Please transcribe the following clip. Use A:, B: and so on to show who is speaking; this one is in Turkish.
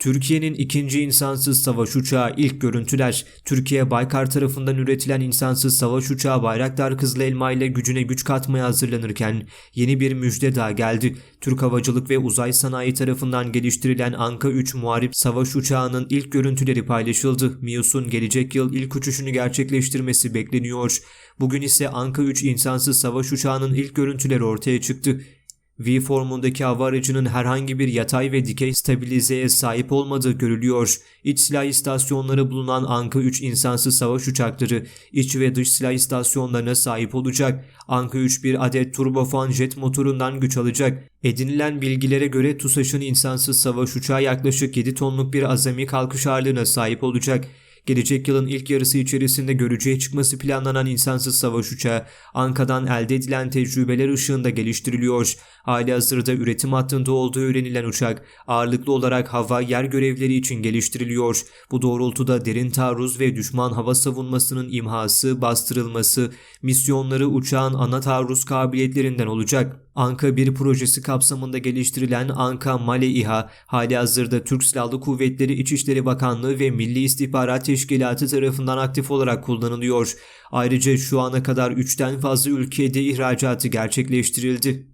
A: Türkiye'nin ikinci insansız savaş uçağı ilk görüntüler. Türkiye Baykar tarafından üretilen insansız savaş uçağı Bayraktar Kızıl Elma ile gücüne güç katmaya hazırlanırken yeni bir müjde daha geldi. Türk Havacılık ve Uzay Sanayi tarafından geliştirilen Anka 3 muharip savaş uçağının ilk görüntüleri paylaşıldı. MİUS'un gelecek yıl ilk uçuşunu gerçekleştirmesi bekleniyor. Bugün ise Anka 3 insansız savaş uçağının ilk görüntüleri ortaya çıktı. V formundaki hava aracının herhangi bir yatay ve dikey stabilizeye sahip olmadığı görülüyor. İç silah istasyonları bulunan Anka 3 insansız savaş uçakları iç ve dış silah istasyonlarına sahip olacak. Anka 3 bir adet turbofan jet motorundan güç alacak. Edinilen bilgilere göre TUSAŞ'ın insansız savaş uçağı yaklaşık 7 tonluk bir azami kalkış ağırlığına sahip olacak. Gelecek yılın ilk yarısı içerisinde görücüye çıkması planlanan insansız savaş uçağı Anka'dan elde edilen tecrübeler ışığında geliştiriliyor. Hali hazırda üretim hattında olduğu öğrenilen uçak ağırlıklı olarak hava yer görevleri için geliştiriliyor. Bu doğrultuda derin taarruz ve düşman hava savunmasının imhası, bastırılması, misyonları uçağın ana taarruz kabiliyetlerinden olacak. Anka 1 projesi kapsamında geliştirilen Anka Male İHA, hali hazırda Türk Silahlı Kuvvetleri İçişleri Bakanlığı ve Milli İstihbarat Teşkilatı tarafından aktif olarak kullanılıyor. Ayrıca şu ana kadar 3'ten fazla ülkede ihracatı gerçekleştirildi.